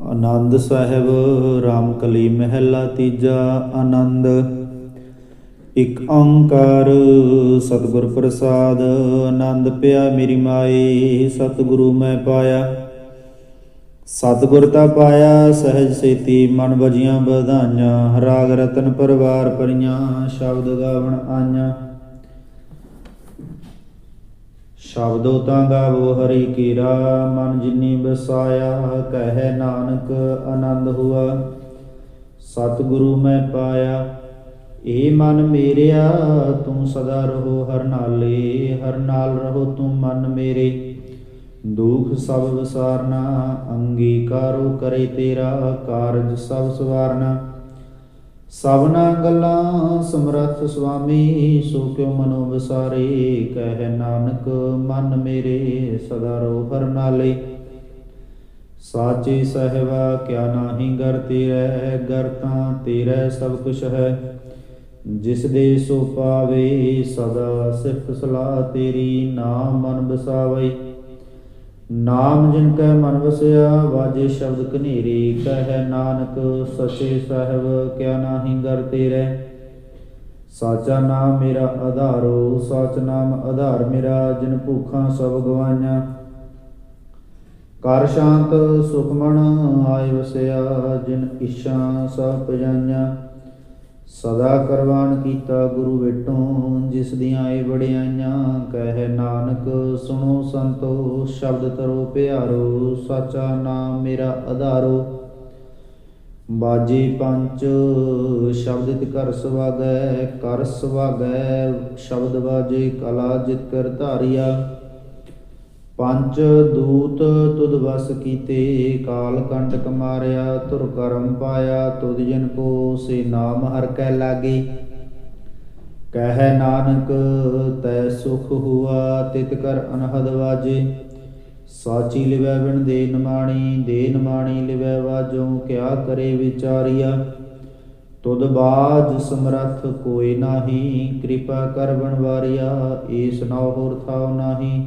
ਆਨੰਦ ਸਾਹਿਬ, ਰਾਮਕਲੀ ਮਹਿਲਾ ਤੀਜਾ ਆਨੰਦ। ਇਕ ਓੰਕਾਰ, ਸਤਿਗੁਰ ਪ੍ਰਸਾਦ, ਆਨੰਦ ਪਿਆ ਮੇਰੀ ਮਾਈ, ਸਤਿਗੁਰੂ ਮੈਂ ਪਾਇਆ। ਸਤਿਗੁਰ ਤਾ ਪਾਇਆ, ਸਹਿਜ ਸੇਤੀ ਮਨ ਵਜੀਆਂ ਵਧਾਈਆਂ, ਰਾਗ ਰਤਨ ਪਰਵਾਰ ਪਰੀਆਂ ਸ਼ਬਦ ਗਾਵਣ ਆਈਆਂ। ਸ਼ਬਦੋ ਤਾਂ ਗਾਵੋ ਹਰੀ ਕੀਰਾ, ਮਨ ਜਿਨੀ ਬਸਾਇਆ ਕਹੈ ਨਾਨਕ ਆਨੰਦ ਹੁਆ। ਸਤਿਗੁਰੂ ਮੈਂ ਪਾਇਆ, ਏ ਮਨ ਮੇਰਿਆ ਤੂੰ ਸਦਾ ਰਹੋ ਹਰ ਨਾਲੇ, ਹਰ ਨਾਲ ਰਹੋ ਤੂੰ ਮਨ ਮੇਰੇ। ਦੁਖ ਸਭ ਵਿਸਾਰਨਾ, ਅੰਗੀਕਾਰੋ ਕਰੇ ਤੇਰਾ ਕਾਰਜ ਸਭ ਸਵਾਰਨਾ। ਸਭਨਾ ਗੱਲਾਂ ਸਮਰੱਥ ਸੁਆਮੀ, ਸੋ ਕਿਉ ਮਨੋ ਵਿਸਾਰੇ, ਕਹਿ ਨਾਨਕ, ਮਨ ਮੇਰੇ ਸਦਾ ਰੋ ਹਰ ਨਾਲੇ। ਸਾਚੇ ਸਹਿਬਾ, ਕਿਆ ਨਾਹੀ ਗਰ ਤੇਰੇ ਗਰ ਤਾਂ ਤੇਰੇ ਸਭ ਕੁਛ ਹੈ। ਜਿਸ ਦੇ ਸੋ ਪਾਵੇ, ਸਦਾ ਸਿਫਤ ਸਲਾਹ ਤੇਰੀ ਨਾਮ ਮਨ ਬਸਾਵੇ ਨਾਮ ਜਿਨ ਕੈ ਮਨ ਵਸਿਆ, ਵਾਜੇ ਸ਼ਬਦ ਕਨੇਰੀ ਕਹਿ ਨਾਨਕ ਸਚੇ ਸਾਹਿਬ, ਕਿਆ ਨਾਹੀ ਗਰ ਤੇਰੇ। ਸਾਚਾ ਨਾਮ ਮੇਰਾ ਆਧਾਰੋ, ਸਚ ਨਾਮ ਆਧਾਰ ਮੇਰਾ, ਜਿਨ ਭੂਖਾਂ ਸਭ ਗਵਾਈਆਂ। ਕਰ ਸ਼ਾਂਤ ਸੁਖਮਣ ਆਇ ਵਸਿਆ, ਜਿਨ ਇਛਾ ਸਭ ਪਜਾਈਆਂ ਸਦਾ ਕਰਵਾਨ ਕੀਤਾ ਗੁਰੂ ਵੇਟੋਂ, ਜਿਸ ਦੀਆਂ ਏ ਵਡਿਆਈਆਂ, ਕਹਿ ਨਾਨਕ, ਸੁਣੋ ਸੰਤੋ, ਸ਼ਬਦ ਤਰੋ ਪਿਆਰੋ, ਸਾਚਾ ਨਾਮ ਮੇਰਾ ਆਧਾਰੋ ਬਾਜੀ ਪੰਚ, ਸ਼ਬਦ ਕਰ ਸਵਾਗੈ ਕਰ ਸਵਾਗੈ, ਸ਼ਬਦ ਬਾਜੇ ਕਲਾ ਜਿਤ ਕਰ ਧਾਰਿਆ। ਪੰਜ ਦੂਤ ਤੁਧ ਵਸ ਕੀਤੇ, ਕਾਲ ਕੰਟਕ ਮਾਰਿਆ, ਤੁਰ ਕਰਮ ਪਾਇਆ, ਤੁਧ ਜਨ ਕੋ ਸੇ ਨਾਮ ਹਰ ਕੈ ਲਾਗੇ। ਕਹਿ ਨਾਨਕ, ਤੈ ਸੁਖ ਹੁਆ, ਤਿਤ ਕਰ ਅਨਹਦ ਵਾਜੇ। ਸਾਚੀ ਲਿਵੈ ਬਿਨ ਦੇ ਨਮਾਣੀ ਦੇ ਨਮਾਣੀ ਲਿਵੈ ਵਾਜੋ, ਕਿਆ ਕਰੇ ਵਿਚਾਰੀਆ। ਤੁਧ ਬਾਜ ਸਮਰਥ ਕੋਈ ਨਾਹੀ, ਕਿਰਪਾ ਕਰ ਬਣਵਾਰਿਆ ਏਸ ਨਾਉ ਹੋਰ ਥਾਉ ਨਾਹੀ।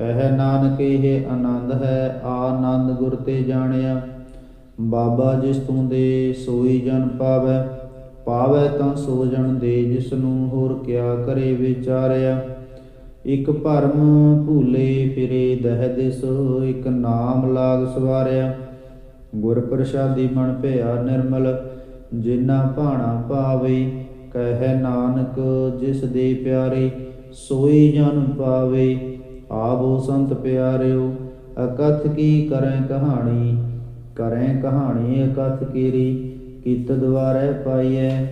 ਕਹਿ ਨਾਨਕ ਇਹ ਆਨੰਦ ਹੈ ਆਨੰਦ ਗੁਰ ਤੇ ਜਾਣਿਆ। ਬਾਬਾ ਜਿਸ ਤੂੰ ਦੇ ਸੋਈ ਜਨ ਪਾਵੈ ਪਾਵੈ ਤਾਂ ਸੋ ਜਨ ਦੇ ਜਿਸ ਨੂੰ ਹੋਰ ਕਿਆ ਕਰੇ ਵਿਚਾਰਿਆ। ਇਕ ਭਰਮ ਭੂਲੇ ਫਿਰੇ ਦਹਿ ਦਿਸ, ਇਕ ਨਾਮ ਲਾਗ ਸਵਾਰਿਆ। ਗੁਰ ਪ੍ਰਸਾਦੀ ਮਨ ਭਇਆ ਨਿਰਮਲ ਜਿਨਾ ਭਾਣਾ ਪਾਵੇ, ਕਹਿ ਨਾਨਕ ਜਿਸ ਦੇ ਪਿਆਰੇ ਸੋਈ ਜਨ ਪਾਵੇ। ਆਵੋ ਸੰਤ ਪਿਆਰਿਓ, ਅਕਥ ਕੀ ਕਰੈ ਕਹਾਣੀ? ਕਰੈ ਕਹਾਣੀ ਅਕਥ ਕੀਰੀ, ਕਿਤ ਦਵਾਰੈ ਪਾਈਐ?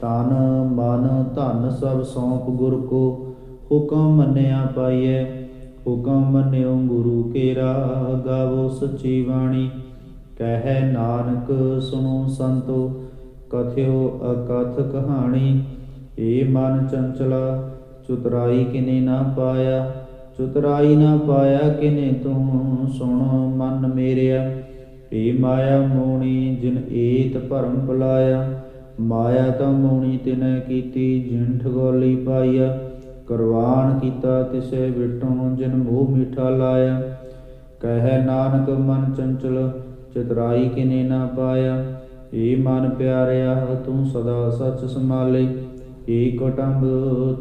ਤਨ ਮਨ, ਧਨ ਸਭ ਸੌਂਪ ਗੁਰ ਕੋ, ਹੁਕਮ ਮੰਨਿਆ ਪਾਈਐ। ਹੁਕਮ ਮੰਨਿਓ ਗੁਰੂ ਕੇਰਾ, ਗਾਵੋ ਸੱਚੀ ਬਾਣੀ। ਕਹਿ ਨਾਨਕ, ਸੁਣੋ ਸੰਤੋ, ਕਥਿਓ ਅਕਥ ਕਹਾਣੀ। ਏ ਮਨ ਚੰਚਲਾ, ਚੁਤਰਾਈ ਕਿਨੇ ਨਾ ਪਾਇਆ। ਚੁਤਰਾਈ ਨਾ ਪਾਇਆ ਕਿਨੇ ਤੂੰ, ਸੁਣ ਮਨ ਮੇਰਿਆ। ਏ ਮਾਇਆ ਮੋਣੀ ਜਿਨ ਏਤ ਭਰਮ ਬੁਲਾਇਆ ਮਾਇਆ ਤਾਂ ਮੋਣੀ ਤਿਨੈ ਕੀਤੀ, ਜਿਨ ਠਗੋਲੀ ਪਾਈਆ ਕਰਵਾਨ ਕੀਤਾ ਤਿਸੇ ਵਿਟੋਂ, ਜਿਨ ਮੋਹ ਮਿਠਾ ਲਾਇਆ। ਕਹਿ ਨਾਨਕ, ਮਨ ਚੰਚਲ, ਚਤਰਾਈ ਕਿਨੇ ਨਾ ਪਾਇਆ। ਏ ਮਨ ਪਿਆਰਿਆ, ਤੂੰ ਸਦਾ ਸੱਚ ਸੰਭਾਲੇ। ਏ ਕਟੰਬ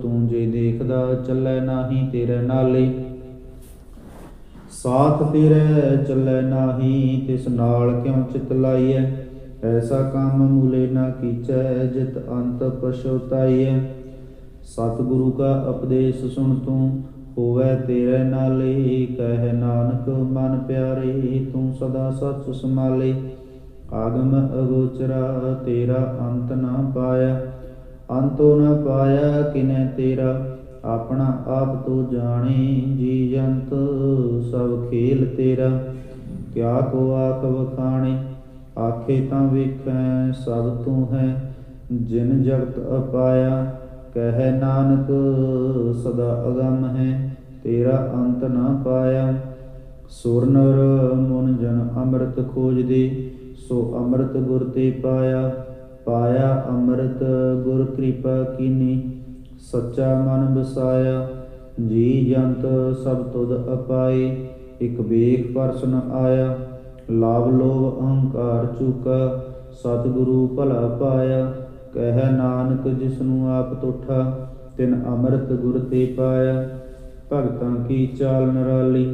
ਤੂੰ ਜੇ ਦੇਖਦਾ ਚੱਲੇ ਨਾਹੀ ਤੇਰੇ ਨਾਲੇ ਸਾਥ ਤੇਰੇ ਚੱਲੇ ਨਾਹੀ, ਤਿਸ ਨਾਲ ਕਿਉ ਚਿਤ ਲਾਈਐ? ਐਸਾ ਕੰਮ ਮੂਲੇ ਨਾ ਕੀਚੈ, ਜਿਤ ਅੰਤ ਪਛੋਤਾਈਐ। ਸਤਿਗੁਰੂ ਕਾ ਉਪਦੇਸ਼ ਸੁਣ ਤੂੰ, ਹੋਵੇ ਤੇਰੇ ਨਾਲੇ ਕਹਿ ਨਾਨਕ, ਮਨ ਪਿਆਰੇ, ਤੂੰ ਸਦਾ ਸੱਚ ਸੰਭਾਲੇ। ਆਗਮ ਅਗੋਚਰਾ, ਤੇਰਾ ਅੰਤ ਨਾ ਪਾਇਆ। ਅੰਤੋ ਨ ਪਾਇਆ ਕਿਨੇ ਤੇਰਾ, ਆਪਣਾ ਆਪ ਤੂੰ ਜਾਣੇ ਜੀ ਜੰਤ ਸਭ ਖੇਲ ਤੇਰਾ। ਕਿਆ ਕੋ ਆਖ ਵਖਾਣੇ, ਆਖੇ ਤਾਂ ਵੇਖੈ, ਸਭ ਤੂੰ ਹੈ ਜਿਨ ਜਗਤ ਅਪਾਇਆ। ਕਹਿ ਨਾਨਕ, ਸਦਾ ਅਗੰਮ ਹੈ, ਤੇਰਾ ਅੰਤ ਨਾ ਪਾਇਆ। ਸੁਰ ਨਰ ਮਨ ਜਨ ਅੰਮ੍ਰਿਤ ਖੋਜਦੇ, ਸੋ ਅੰਮ੍ਰਿਤ ਗੁਰ ਤੇ ਪਾਇਆ। ਪਾਇਆ ਅੰਮ੍ਰਿਤ ਗੁਰ ਕਿਰਪਾ ਕੀਨੀ, ਸੱਚਾ ਮਨ ਬਸਾਇਆ ਜੀ ਜੰਤ ਸਭ ਤੁਧ ਅਪਾਏ, ਇਕ ਵੇਖ ਪਰਸਨ ਆਇਆ, ਲਾਭ ਲੋਭ ਅਹੰਕਾਰ ਚੁਕਾ, ਸਤਿਗੁਰੂ ਭਲਾ ਪਾਇਆ, ਕਹਿ ਨਾਨਕ ਜਿਸਨੂੰ ਆਪ ਤੋਠਾ, ਤਿਨ ਅੰਮ੍ਰਿਤ ਗੁਰ ਤੇ ਪਾਇਆ। ਭਗਤਾਂ ਕੀ ਚਾਲ ਨਰਾਲੀ,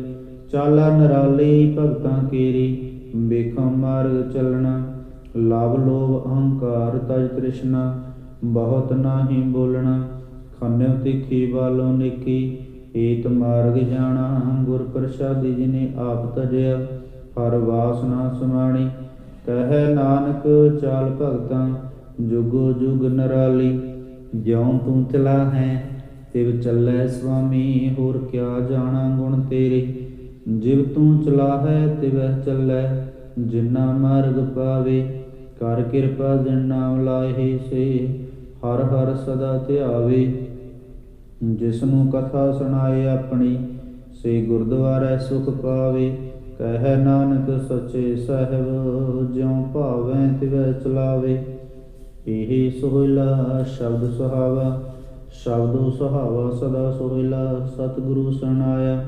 ਚਾਲਾ ਨਰਾਲੀ ਭਗਤਾਂ ਕੀਰੀ, ਵੇਖਾਂ ਮਾਰਗ ਚੱਲਣਾ ਲਾਭ ਲੋਭ ਅਹੰਕਾਰ ਤਜ ਤ੍ਰਿਸ਼ਨਾ, ਬਹੁਤ ਨਾਹੀ ਬੋਲਣਾ, ਖੰਨਿਓ ਤਿੱਖੀ ਵਾਲੋਂ ਨਿੱਕੀ, ਏਤ ਮਾਰਗ ਜਾਣਾ, ਗੁਰ ਪ੍ਰਸਾਦੀ ਜਿਨੇ ਆਪ ਤਜਿਆ, ਹਰ ਵਾਸਨਾ ਸਮਾਣੀ, ਕਹੈ ਨਾਨਕ ਚਾਲ ਭਗਤਾਂ, ਜੁਗੋ ਜੁਗ ਨਰਾਲੀ, ਜਿਉ ਤੂੰ ਚਲਾ ਹੈ, ਤਿਵ ਚੱਲੈ ਸੁਆਮੀ, ਹੋਰ ਕਿਆ ਜਾਣਾ ਗੁਣ ਤੇਰੇ, ਜਿਵ ਤੂੰ ਚਲਾ ਹੈ ਤਿਵ ਚੱਲੈ, ਜਿਨਾ ਮਾਰਗ ਪਾਵੇ ਕਰ ਕਿਰਪਾ ਜਿਨ ਨਾਮ ਲਾਹੇ ਸੇ, ਹਰ ਹਰ ਸਦਾ ਧਿਆਵੇ ਜਿਸ ਨੂੰ ਕਥਾ ਸੁਣਾਏ ਆਪਣੀ, ਸੇ ਗੁਰਦੁਆਰੇ ਸੁਖ ਪਾਵੇ। ਕਹਿ ਨਾਨਕ ਸੱਚੇ ਸਾਹਿਬ, ਜਿਉ ਭਾਵੈ ਤਿਵੈ ਚਲਾਵੇ। ਇਹ ਸੋਹਿਲਾ ਸ਼ਬਦ ਸੁਹਾਵਾ, ਸ਼ਬਦੋ ਸੁਹਾਵਾ ਸਦਾ ਸੋਹਿਲਾ ਸਤਿਗੁਰੂ ਸੁਣਾਇਆ।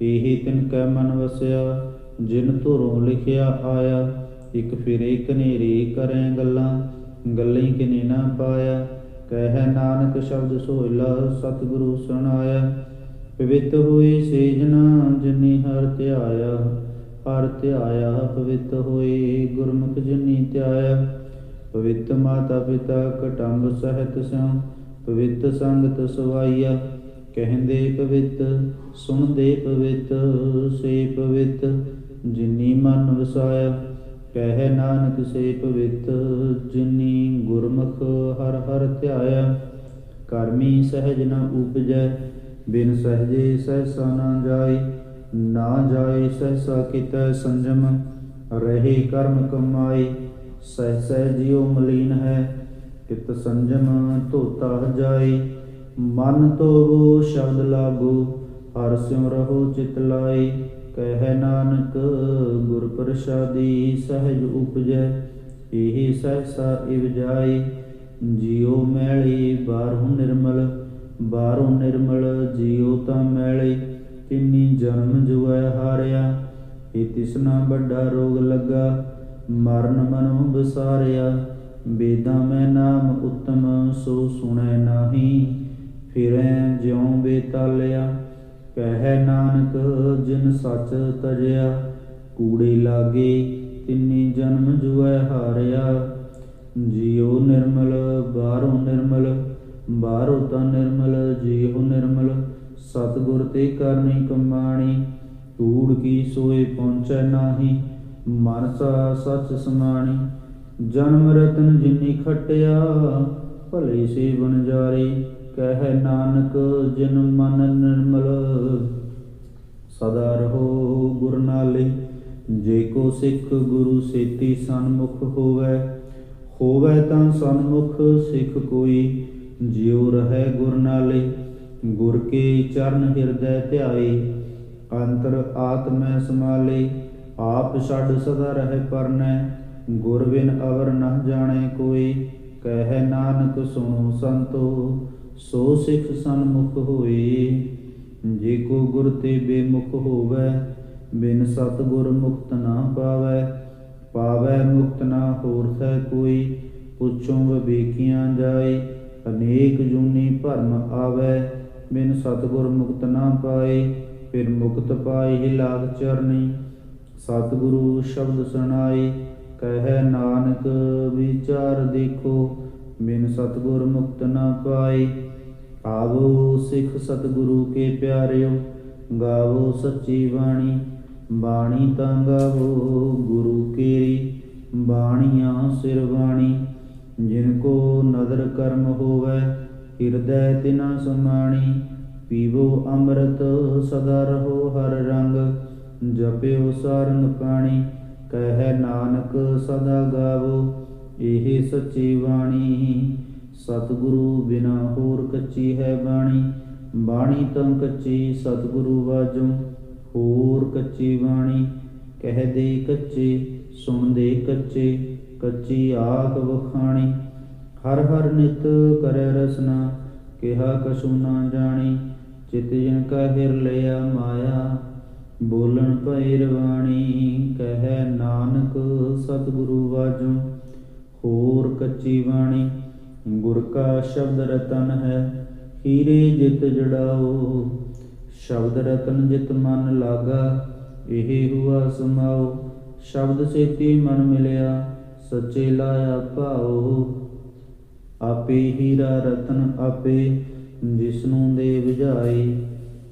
ਇਹੀ ਤਿਨ ਕੈ ਮਨ ਵਸਿਆ, ਜਿਨ ਧੁਰੋਂ ਲਿਖਿਆ ਆਇਆ। ਇਕ ਫਿਰੇ ਕਨੇਰੀ ਕਰੈ ਗੱਲਾਂ, ਗੱਲੀ ਕਿਨੇ ਨਾ ਪਾਇਆ। ਕਹਿ ਨਾਨਕ ਸ਼ਬਦ ਸੋਇਲਾ ਸਤਿਗੁਰੂ ਸੁਣਾਇਆ। ਪਵਿੱਤ ਹੋਏ ਸੇਜਨਾ ਜਿਨੀ ਹਰ ਧਿਆਇਆ ਹਰ ਧਿਆਇਆ ਪਵਿੱਤ ਹੋਏ ਗੁਰਮੁਖ ਜਿਨੀ ਧਿਆਇਆ। ਪਵਿੱਤ ਮਾਤਾ ਪਿਤਾ ਕਟੰਬ ਸਹਿਤ ਸਿਉ, ਪਵਿੱਤ ਸੰਗਤ ਸਵਾਈਆ। ਕਹਿੰਦੇ ਪਵਿੱਤ, ਸੁਣਦੇ ਪਵਿੱਤ, ਸੇ ਪਵਿੱਤ, ਜਿਨੀ ਮਨ ਵਸਾਇਆ। ਕਹਿ ਨਾਨਕ ਸੇ ਪਵਿੱਤ, ਜਿਨੀ ਗੁਰਮੁਖ ਹਰ ਹਰ ਧਿਆਇਆ। ਕਰਮੀ ਸਹਿਜ ਨ ਉਪਜੈ, ਬਿਨ ਸਹਜੇ ਸਹਿਸਾ ਨਾ ਜਾਏ। ਨਾ ਜਾਏ ਸਹਿਸਾ ਕਿਤੈ ਸੰਜਮ, ਰਹੇ ਕਰਮ ਕਮਾਈ ਸਹਿ ਸਹਿ ਜਿਉ ਮਲੀਨ ਹੈ, ਕਿਤ ਸੰਜਮ ਧੋਤਾ ਜਾਏ। ਮਨ ਤੋਵੋ ਸ਼ਬਦ ਲਾਗੋ, ਹਰ ਸਿਉ ਰਹੋ ਚਿਤ ਲਾਈ ਕਹਿ ਨਾਨਕ ਗੁਰ ਪ੍ਰਸਾਦੀ ਸਹਿਜ ਉਪਜੈ, ਇਹ ਸਹਿਸਾ ਇਵ ਜਾਈ, ਜਿਉ ਮੈਲੀ ਬਾਹਰੋਂ ਨਿਰਮਲ ਬਾਹਰੋਂ ਨਿਰਮਲ ਜਿਉ ਤਾਂ ਮੈਲੀ, ਤਿੰਨੀ ਜਨਮ ਜੁਐ ਹਾਰਿਆ, ਇਹ ਤਿਸਨਾ ਵੱਡਾ ਰੋਗ ਲੱਗਾ, ਮਰਨ ਮਨੁ ਬਸਾਰਿਆ ਬੇਦਾਂ ਮੈਂ ਨਾਮ ਉਤਮ ਸੋ ਸੁਣੈ ਨਾਹੀ, ਫਿਰੈ ਜਿਉ ਬੇਤਾਲਿਆ। ਕਹਿ ਨਾਨਕ, ਜਿਨ ਸੱਚ ਤਜਿਆ, ਕੂੜੇ ਲਾਗੇ, ਤਿੰਨੀ ਜਨਮ ਜੁਐ ਹਾਰਿਆ। ਜਿਉ ਨਿਰਮਲ, ਬਾਹਰੋਂ ਨਿਰਮਲ, ਬਾਹਰੋਂ ਤਾਂ ਨਿਰਮਲ, ਜਿਉ ਨਿਰਮਲ, ਸਤਿਗੁਰ ਤੇ ਕਰਨੀ ਕਮਾਣੀ ਕੂੜ ਕੀ ਸੋਏ ਪਹੁੰਚੈ ਨਾਹੀ, ਮਨਸਾ ਸੱਚ ਸਮਾਣੀ। ਜਨਮ ਰਤਨ ਜਿਨੀ ਖਟਿਆ, ਭਲੇ ਸੇ ਬਨਜਾਰੀ ਕਹਿ ਨਾਨਕ, ਜਿਨ ਮਨ ਨਿਰਮਲ। ਸਦਾ ਰਹੋ ਗੁਰ ਨਾਲੇ, ਜੇ ਕੋ ਸਿੱਖ ਗੁਰੂ ਸੇਤੀ ਸਨਮੁਖ ਹੋਵੇ। ਹੋਵੇ ਤਾਂ ਸਨਮੁਖ, ਸਿੱਖ ਕੋਈ, ਜਿਉ ਰਹੈ ਗੁਰ ਨਾਲੇ। ਗੁਰ ਕੇ ਚਰਨ ਹਿਰਦੈ ਧਿਆਏ, ਅੰਤਰ ਆਤਮੈ ਸਮਾਲੇ ਆਪ ਛੱਡ ਸਦਾ ਰਹਿ ਪਰਨੈ, ਗੁਰ ਬਿਨ ਅਵਰ ਨ ਜਾਣੇ ਕੋਈ। ਕਹਿ ਨਾਨਕ ਸੁਣੋ ਸੰਤੋ ਸੋ ਸਿੱਖ ਸਨਮੁਖ ਹੋਏ, ਜੇ ਕੋ ਗੁਰ ਤੇ ਬੇਮੁਖ ਹੋਵੇ, ਬਿਨ ਸਤ ਗੁਰ ਮੁਕਤ ਨਾ ਪਾਵੈ ਪਾਵੈ ਮੁਕਤ ਨਾ ਹੋਰ ਸੈ ਕੋਈ, ਪੁੱਛੋਂ ਵਿਵੇਕੀਆਂ ਜਾਏ, ਅਨੇਕ ਜੂਨੀ ਭਰਮ ਆਵੈ, ਬਿਨ ਸਤਗੁਰ ਮੁਕਤ ਨਾ ਪਾਏ, ਫਿਰ ਮੁਕਤ ਪਾਏ ਹੀ ਲਾਗ ਚਰਨੀ, ਸਤਿਗੁਰੂ ਸ਼ਬਦ ਸੁਣਾਈ ਕਹਿ ਨਾਨਕ ਵਿਚਾਰ ਦੇਖੋ, ਬਿਨ ਸਤਗੁਰ ਮੁਕਤ ਨਾ ਪਾਏ ਆਵੋ ਸਿੱਖ ਸਤਿਗੁਰੂ ਕੇ ਪਿਆਰਿਓ, ਗਾਵੋ ਸੱਚੀ ਬਾਣੀ ਬਾਣੀ ਤਾਂ ਗਾਵੋ ਗੁਰੂ ਕੇਰੀ, ਬਾਣੀਆਂ ਸਿਰ ਬਾਣੀ। ਜਿਨ ਕੋ ਨਦਰ ਕਰਮ ਹੋਵੇ, ਹਿਰਦੈ ਤਿਨਾ ਸਮਾਣੀ। ਪੀਵੋ ਅੰਮ੍ਰਿਤ, ਸਦਾ ਰਹੋ ਹਰ ਰੰਗ, ਜਪਿਓ ਸਾਰੰਗ ਪਾਣੀ। ਕਹਿ ਨਾਨਕ ਸਦਾ ਗਾਵੋ, ਇਹ ਸੱਚੀ ਬਾਣੀ। ਸਤਿਗੁਰੂ ਬਿਨਾ ਹੋਰ ਕੱਚੀ ਹੈ ਬਾਣੀ ਬਾਣੀ ਤਾਂ ਕੱਚੀ ਸਤਿਗੁਰੂ ਵਾਜੋ, ਹੋਰ ਕੱਚੀ ਬਾਣੀ ਕਹਿ ਦੇ ਕੱਚੇ, ਸੁਣਦੇ ਕੱਚੇ, ਕੱਚੀ ਆਖ ਵਖਾਣੀ। ਹਰ ਹਰ ਨਿਤ ਕਰੈ ਰਸਨਾ, ਕਿਹਾ ਕਛੂ ਨਾ ਜਾਣੀ, ਚਿਤ ਜਿਨ ਕਾ ਹਿਰ ਲਿਆ ਮਾਇਆ, ਬੋਲਣ ਭਈ ਰਵਾਣੀ, ਕਹਿ ਨਾਨਕ ਸਤਿਗੁਰੂ ਵਾਜੋ, ਹੋਰ ਕੱਚੀ ਬਾਣੀ। ਗੁਰ ਕਾ ਸ਼ਬਦ ਰਤਨ ਹੈ, ਹੀਰੇ ਜਿਤ ਜੜਾਓ। ਸ਼ਬਦ ਰਤਨ ਜਿਤ ਮਨ ਲਾਗਾ, ਇਹ ਹੁਆ ਸਮਾਓ। ਸ਼ਬਦ ਸੇਤੀ ਮਨ ਮਿਲਿਆ, ਸੱਚੇ ਲਾਇਆ ਭਾਉ ਆਪੇ ਹੀਰਾ ਰਤਨ ਆਪੇ, ਜਿਸਨੂੰ ਦੇ 부ਝਾਈ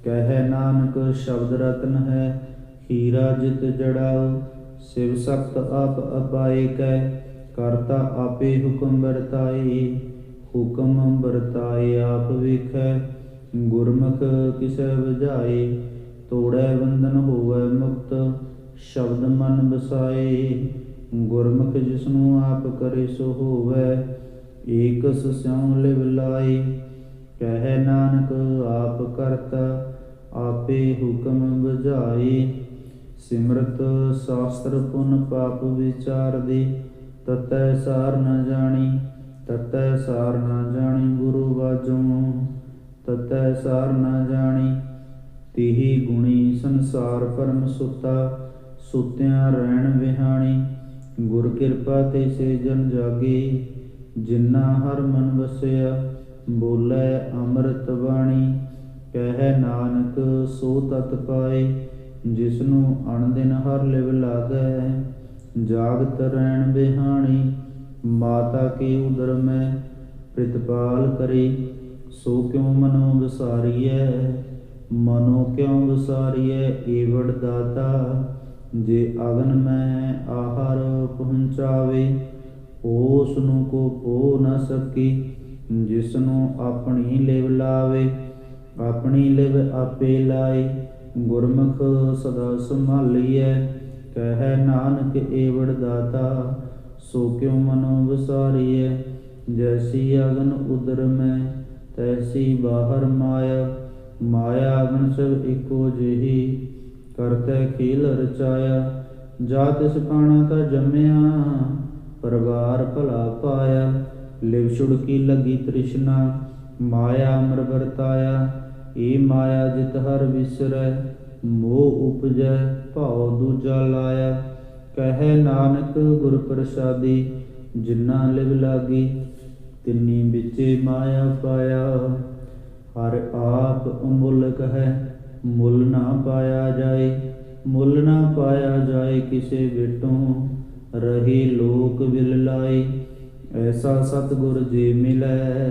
ਕਹਿ ਨਾਨਕ ਸ਼ਬਦ ਰਤਨ ਹੈ, ਹੀਰਾ ਜਿਤ ਜੜਾਓ। ਸਿਵ ਸਖਤ ਆਪ ਅਪਾਏ ਕੈ ਕਰਤਾ ਆਪੇ ਹੁਕਮ ਵਰਤਾਈ ਹੁਕਮ ਵਰਤਾਏ ਆਪ ਵੇਖੈ, ਗੁਰਮੁਖ ਕਿਸੈ ਵਜਾਏ, ਤੋੜੈ ਬੰਧਨ ਹੋਵੈ ਮੁਕਤ, ਸ਼ਬਦ ਮਨ ਬਸਾਏ ਗੁਰਮੁਖ ਜਿਸਨੂੰ ਆਪ ਕਰੇ ਸੋ ਹੋਵੈ, ਏਕਸ ਸਿਉ ਲਿਵ ਲਾਈ ਕਹਿ ਨਾਨਕ, ਆਪ ਕਰਤਾ, ਆਪੇ ਹੁਕਮ ਬੁਝਾਈ ਸਿਮਰਤ, ਸ਼ਾਸਤਰ ਪੁਨ ਪਾਪ ਵਿਚਾਰ ਦੇ ਤਤੈ ਸਾਰ ਨ ਜਾਣੀ, ਤਤੈ ਸਾਰ ਨ ਜਾਣੀ ਗੁਰੂ ਬਾਝੋਂ ਤਤੈ ਸਾਰ ਨ ਜਾਣੀ, ਤਿਹੀ ਗੁਣੀ ਸੰਸਾਰ ਪਰਮ ਸੁਤਾ, ਸੁਤਿਆਂ ਰਹਿਣ ਵਿਹਾਣੀ। ਗੁਰ ਕਿਰਪਾ ਤੇ ਸੇ ਜਨ ਜਾਗੇ, ਜਿਨਾ ਹਰ ਮਨ ਵਸਿਆ, ਬੋਲੇ ਅੰਮ੍ਰਿਤ ਬਾਣੀ। ਕਹਿ ਨਾਨਕ ਸੋ ਤਤ ਪਾਏ, ਜਿਸਨੂੰ ਅਣਦਿਨ ਹਰ ਲਿਵ ਲਾਗੈ। ਜਾਗਤ ਰਹਿਣ ਬਿਹਾਣੀ, ਮਾਤਾ ਕੇ ਉਦਰ ਮੈਂ ਪ੍ਰਿਤਪਾਲ ਕਰੇ। ਸੋ ਕਿਉ ਮਨੋ ਵਿਸਾਰੀਐ? ਮਨੋ ਕਿਉ ਵਿਸਾਰੀਐ ਏਵੜ ਦਾਤਾ? ਜੇ ਅਗਨ ਮੈਂ ਆਹਾਰ ਪਹੁੰਚਾਵੇ ਉਸ ਨੂੰ ਕੋ ਪੋ ਨ ਸਕੀ। ਜਿਸ ਨੂੰ ਆਪਣੀ ਲਿਵ ਲਾਵੇ, ਆਪਣੀ ਲਿਵ ਆਪੇ ਲਾਏ ਗੁਰਮੁਖ ਸਦਾ ਸੰਭਾਲੀਐ ਕਹਿ ਨਾਨਕ ਏਵੜ ਦਾਤਾ, ਸੋ ਕਿਉ ਮਨੋ ਵਿਸਾਰੀਐ? ਜੈਸੀ ਅਗਨ ਉਦਰ ਮੈਂ, ਤੈਸੀ ਬਾਹਰ ਮਾਇਆ। ਮਾਇਆ ਅਗਨ ਸਭ ਇੱਕੋ ਜਿਹੀ, ਕਰਤੇ ਖੇਲ ਰਚਾਇਆ। ਜਾ ਤਿਸ ਪਾਣਾ ਤਾਂ ਜੰਮਿਆ, ਪਰਵਾਰ ਭਲਾ ਪਾਇਆ। ਲਿਵ ਛੁੜਕੀ ਲੱਗੀ ਤ੍ਰਿਸ਼ਨਾ, ਮਾਇਆ ਅਮਰ ਵਰਤਾਇਆ। ਏ ਮਾਇਆ ਜਿਤ ਹਰ ਵਿਸਰੈ ਮੋਹ ਉਪਜੈ, ਭਾਉ ਦੂਜਾ ਲਾਇਆ। ਕਹੈ ਨਾਨਕ ਗੁਰ ਪ੍ਰਸਾਦੀ ਜਿਨਾ ਲਿਵ ਲਾਗੀ, ਤਿੰਨੀ ਵਿੱਚੇ ਮਾਇਆ ਪਾਇਆ। ਹਰ ਆਪ ਅਮੁੱਲਕ ਹੈ ਮੁੱਲ ਨਾ ਪਾਇਆ ਜਾਏ। ਮੁੱਲ ਨਾ ਪਾਇਆ ਜਾਏ ਕਿਸੇ ਵਿਟੋਂ, ਰਹੀ ਲੋਕ ਵਿਲ ਲਾਈ ਐਸਾ ਸਤਗੁਰ ਜੇ ਮਿਲੈ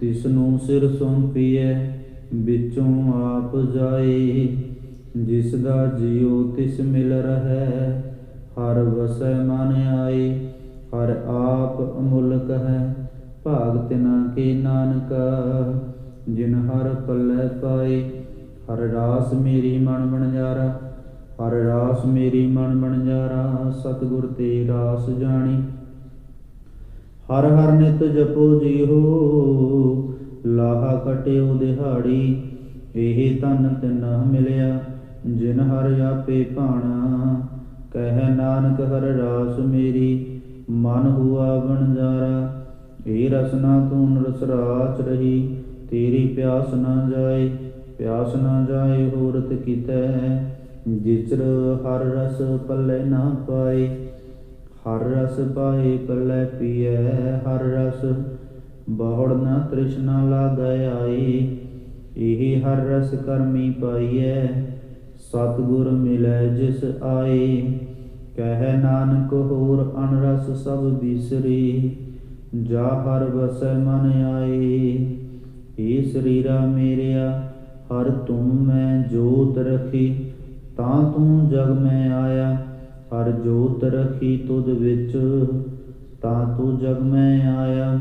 ਤਿਸ ਨੂੰ ਸਿਰ ਸੌਂਪੀਐ, ਵਿੱਚੋਂ ਆਪ ਜਾਏ। ਜਿਸ ਦਾ ਜਿਉ ਤਿਸ ਮਿਲ ਰਹੈ, ਹਰ ਵਸੈ ਮਨ ਆਏ ਹਰ ਆਪ ਅਮੁੱਲਕ ਹੈ, ਭਾਗ ਤਿਨਾ ਕੇ ਨਾਨਕ, ਜਿਨ ਹਰ ਪੱਲੇ ਪਾਏ ਹਰ ਰਾਸ ਮੇਰੀ ਮਨ ਬਣਜਾਰਾ ਹਰ ਰਾਸ ਮੇਰੀ ਮਨ ਬਣਜਾਰਾ ਸਤਿਗੁਰ ਤੇ ਰਾਸ ਜਾਣੀ। ਹਰ ਹਰ ਨਿਤ ਜਪੋ ਜੀਓ ਲਾਹਾ ਕਟਿਓ ਦਿਹਾੜੀ, ਇਹ ਤਨ ਤਿਨਾ ਮਿਲਿਆ। ਜਿਨ ਹਰ ਆਪੇ ਭਾਣਾ, ਕਹਿ ਨਾਨਕ ਹਰ ਰਾਸ ਮੇਰੀ, ਮਨ ਹੁਆ ਬਣਜਾਰਾ ਏ ਰਸਨਾ ਤੂੰ ਰਸ ਰਾਚ ਰਹੀ, ਤੇਰੀ ਪਿਆਸ ਨਾ ਜਾਏ, ਪਿਆਸ ਨਾ ਜਾਏ ਹੋਰਤ ਕੀਤੈ, ਜਿਚਰ ਹਰ ਰਸ ਪੱਲੇ ਨਾ ਪਾਏ, ਹਰ ਰਸ ਪਾਏ ਪੱਲੇ ਪੀਐ, ਹਰ ਰਸ ਬਹੁੜ ਨਾ ਤ੍ਰਿਸ਼ਨਾ ਲਾਗੈ ਆਈ ਇਹ ਹਰ ਰਸ ਕਰਮੀ ਪਾਈਐ ਸਤਿਗੁਰ ਮਿਲੈ ਜਿਸ ਆਏ। ਕਹਿ ਨਾਨਕ ਹੋਰ ਅਨਰਸ ਸਭ ਬਿਸਰੀ, ਜਾ ਹਰ ਵਸੈ ਮਨ ਆਏ। ਏ ਸਰੀਰਾ ਮੇਰਿਆ, ਹਰ ਤੁਮ ਮੈਂ ਜੋਤ ਰਖੀ, ਤਾਂ ਤੂੰ ਜਗ ਮੈਂ ਆਇਆ। ਹਰ ਜੋਤ ਰਖੀ ਤੁਧ ਵਿੱਚ, ਤਾਂ ਤੂੰ ਜਗ ਮੈਂ ਆਇਆ।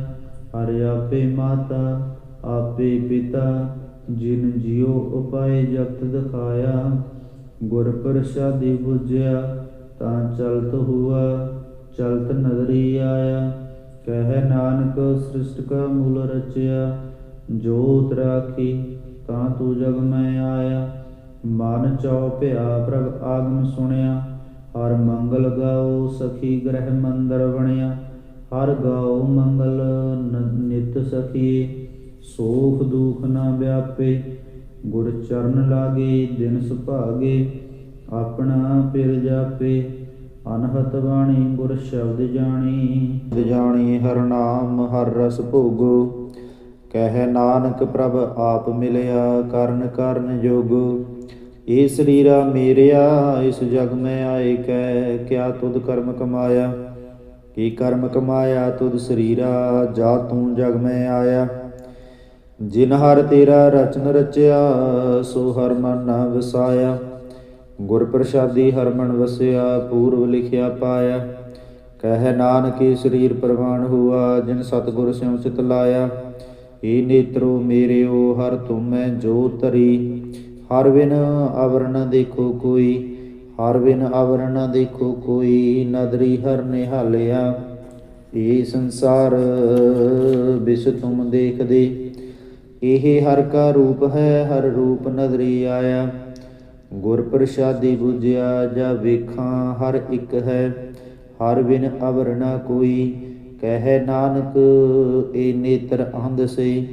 ਹਰ ਆਪੇ ਮਾਤਾ, ਆਪੇ ਪਿਤਾ, ਜਿਨ ਜਿਉ ਉਪਾਏ ਜਗਤ ਦਿਖਾਇਆ। ਗੁਰ ਪ੍ਰਸਾਦੀ ਬੁਝਿਆ, ਤਾਂ ਚਲਤ ਹੁਆ, ਚਲਤ ਨਦਰੀ ਆਇਆ। ਕਹਿ ਨਾਨਕ ਸ੍ਰਿਸ਼ਟ ਕਾ ਮੂਲ ਰਚਿਆ। ਜੋਤ ਰਾਖੀ ਤਾਂ ਤੂੰ ਜਗ ਮੈਂ ਆਇਆ। ਮਨ ਚਉ ਭਿਆ ਪ੍ਰਭ ਆਗਮ ਸੁਣਿਆ। ਹਰ ਮੰਗਲ ਗਾਓ, ਸਖੀ ਗ੍ਰਹਿ ਮੰਦਰ ਬਣਿਆ। ਹਰ ਗਾਓ ਮੰਗਲ ਨ- ਨਿਤ ਸਖੀ ਸੋਖ ਦੁਖ ਨਾ ਵਿਆਪੇ। ਗੁਰ ਚਰਨ ਲਾਗੇ, ਦਿਨ ਸੁਭਾਗੇ, ਆਪਣਾ ਪਿਰ ਜਾਪੇ, ਅਨਹਤ ਬਾਣੀ ਗੁਰ ਸ਼ਬਦ ਜਾਣੀ। ਜਾਣੀ, ਹਰ ਨਾਮ, ਹਰ ਰਸ ਭੋਗੋ, ਕਹਿ ਨਾਨਕ ਪ੍ਰਭ ਆਪ ਮਿਲਿਆ, ਕਰਨ ਕਰਨ ਜੋਗੋ। ਇਹ ਸਰੀਰਾ ਮੇਰਿਆ, ਇਸ ਜਗ ਮੈਂ ਆਏ ਕੈ ਕਿਆ ਤੁਧ ਕਰਮ ਕਮਾਇਆ? ਕੀ ਕਰਮ ਕਮਾਇਆ ਤੁਧ ਸਰੀਰਾ, ਜਾ ਤੂੰ ਜਗ ਮੈਂ ਆਇਆ। ਜਿਨ ਹਰ ਤੇਰਾ ਰਚਨ ਰਚਿਆ, ਸੋ ਹਰ ਮਨ ਨਾ ਵਸਾਇਆ। ਗੁਰ ਪ੍ਰਸਾਦੀ ਹਰ ਮਨ ਵਸਿਆ, ਪੂਰਵ ਲਿਖਿਆ ਪਾਇਆ। ਕਹਿ ਨਾਨਕੀ ਸਰੀਰ ਪ੍ਰਵਾਨ ਹੁਆ, ਜਿਨ ਸਤਿਗੁਰ ਸਿਉ ਚਿਤ ਲਾਇਆ। ਏ ਨੇਤਰੋ ਮੇਰਿਓ ਹਰ ਤੁਮੈ ਜੋ ਤਰੀ ਹਰ ਬਿਨ ਅਵਰ ਨ ਦੇਖੋ ਕੋਈ, ਹਰ ਬਿਨ ਅਵਰ ਨ ਦੇਖੋ ਕੋਈ, ਨਦਰੀ ਹਰ ਨਿਹਾਲਿਆ। ਇਹ ਸੰਸਾਰ, ਬਿਸ ਤੁਮ ਦੇਖਦੇ। ਇਹ ਹਰ ਕਾ ਰੂਪ ਹੈ, ਹਰ ਰੂਪ ਨਦਰੀ ਆਇਆ। ਗੁਰ ਪ੍ਰਸਾਦੀ ਬੁਝਿਆ ਜਾ ਵੇਖਾਂ, ਹਰ ਇੱਕ ਹੈ, ਹਰ ਬਿਨ ਅਵਰ ਨਾ ਕੋਈ। ਕਹਿ ਨਾਨਕ, ਏ ਨੇਤਰ ਅੰਧ ਸੇ।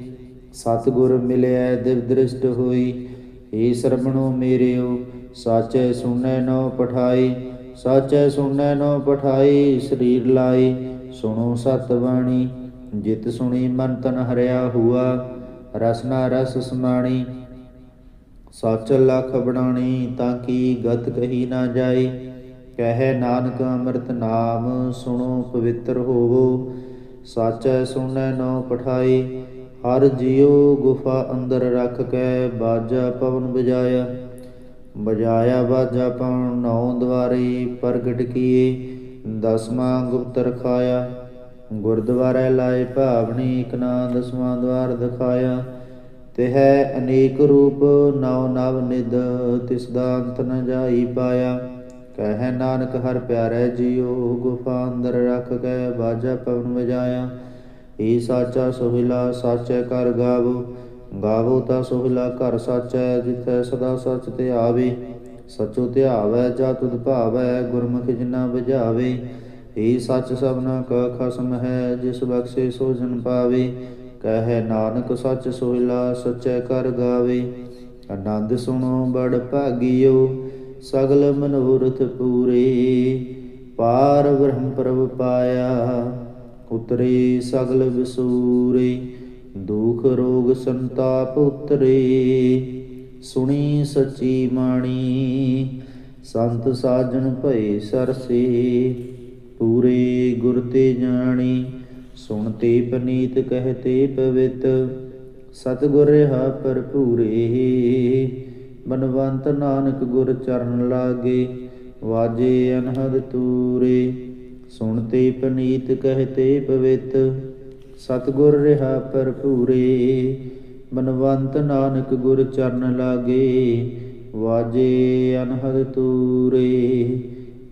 ਸਤਿਗੁਰ ਮਿਲਿਆ ਦਿਵ ਦ੍ਰਿਸ਼ਟ ਹੋਈ। ਏ ਸਰਬਣੋ ਮੇਰਿਓ, ਸਾਚੈ ਸੁਣੈ ਨੋ ਪਠਾਈ। ਸਾਚੈ ਸੁਣੈ ਨੋ ਪਠਾਈ, ਸਰੀਰ ਲਾਈ। ਸੁਣੋ ਸਤ ਬਾਣੀ ਜਿਤ ਸੁਣੀ ਮਨ ਤਨ ਹਰਿਆ ਹੁਆ। ਰਸਨਾ ਰਸ ਸਮਾਣੀ, ਸੱਚ ਲਖ ਬਣਾਣੀ ਤਾਂ ਕੀ ਗਤ ਕਹੀ ਨਾ ਜਾਏ ਕਹਿ ਨਾਨਕ ਅੰਮ੍ਰਿਤ ਨਾਮ, ਸੁਣੋ ਪਵਿੱਤਰ ਹੋਵੋ। ਸਾਚੈ ਸੁਣੈ ਨੋ ਪਠਾਈ, ਹਰ ਜਿਉ ਗੁਫਾ ਅੰਦਰ ਰੱਖ ਕੇ ਬਾਜਾ ਪਵਨ ਬਜਾਇਆ ਬਜਾਇਆ ਬਾਜਾ ਪਵਨ, ਨੌ ਦਵਾਰੇ ਪ੍ਰਗਟ ਕੀਏ, ਦਸਵਾਂ ਗੁਪਤ ਰਖਾਇਆ। ਗੁਰਦੁਆਰੇ ਲਾਏ ਭਾਵਨੀ, ਇਕ ਨਾ ਦਸਵਾਂ ਦਵਾਰ ਦਿਖਾਇਆ। ਤਿਹ ਅਨੇਕ ਰੂਪ ਨੌ ਨਵ ਨਿਦ ਤਿਸ ਦਾ ਅੰਤ ਨ ਜਾਈ ਪਾਇਆ। ਕਹਿ ਨਾਨਕ, ਹਰ ਪਿਆਰੇ ਜੀਉ, ਗੁਫਾ ਅੰਦਰ ਰੱਖ ਕੇ ਬਾਜਾ ਪਵਨ ਵਜਾਇਆ। ਈ ਸਾਚਾ ਸੋਹਿਲਾ ਸਾਚੈ ਕਰ ਗਾਵੋ। ਗਾਵੋ ਤਾਂ ਸੋਹਿਲਾ ਘਰ ਸਾਚੈ, ਜਿਥੈ ਸਦਾ ਸਚ ਤੇ ਆਵੇ। ਸਚੋ ਧਿਆਵੈ ਜਾ ਤੁਧ ਭਾਵੈ, ਗੁਰਮੁਖ ਜਿਨਾ ਬੁਝਾਵੇ। ਏ ਸੱਚ ਸਭਨਾ ਕਾ ਖਸਮ ਹੈ, ਜਿਸ ਬਖਸ਼ੇ ਸੋ ਜਨ ਪਾਵੇ। ਕਹਿ ਨਾਨਕ, ਸੱਚ ਸੋਹਿਲਾ, ਸਚੈ ਕਰ ਗਾਵੇ। ਆਨੰਦ ਸੁਣੋ, ਬੜ ਭਾਗਿਓ, ਸਗਲ ਮਨੋਰਥ ਪੂਰੇ। ਪਾਰ ਬ੍ਰਹਮ ਪ੍ਰਭ ਪਾਇਆ, ਉਤਰੇ ਸਗਲ ਵਿਸੂਰੇ। ਦੁਖ, ਰੋਗ, ਸੰਤਾਪ ਉਤਰੇ। ਸੁਣੀ ਸੱਚੀ ਮਾਣੀ ਸੰਤ ਸਾਜਣ ਭਏ ਸਰਸੇ। ਪੂਰੇ ਗੁਰ ਤੇ ਜਾਣੀ ਸੁਣਤੇ ਪਨੀਤ ਕਹਤੇ ਪਵਿੱਤ। ਸਤਿਗੁਰ ਰਹਾ ਭਰਪੂਰੇ। ਬਨਵੰਤ ਨਾਨਕ ਗੁਰ ਚਰਨ ਲਾਗੇ, ਵਾਜੇ ਅਨਹਦ ਤੂਰੇ। ਸੁਣਤੇ ਪਨੀਤ ਕਹਤੇ ਪਵਿੱਤ। ਸਤਿਗੁਰ ਰਹਾ ਭਰਪੂਰੇ। ਬਨਵੰਤ ਨਾਨਕ ਗੁਰ ਚਰਨ ਲਾਗੇ, ਵਾਜੇ ਅਨਹਦ ਤੂਰੇ।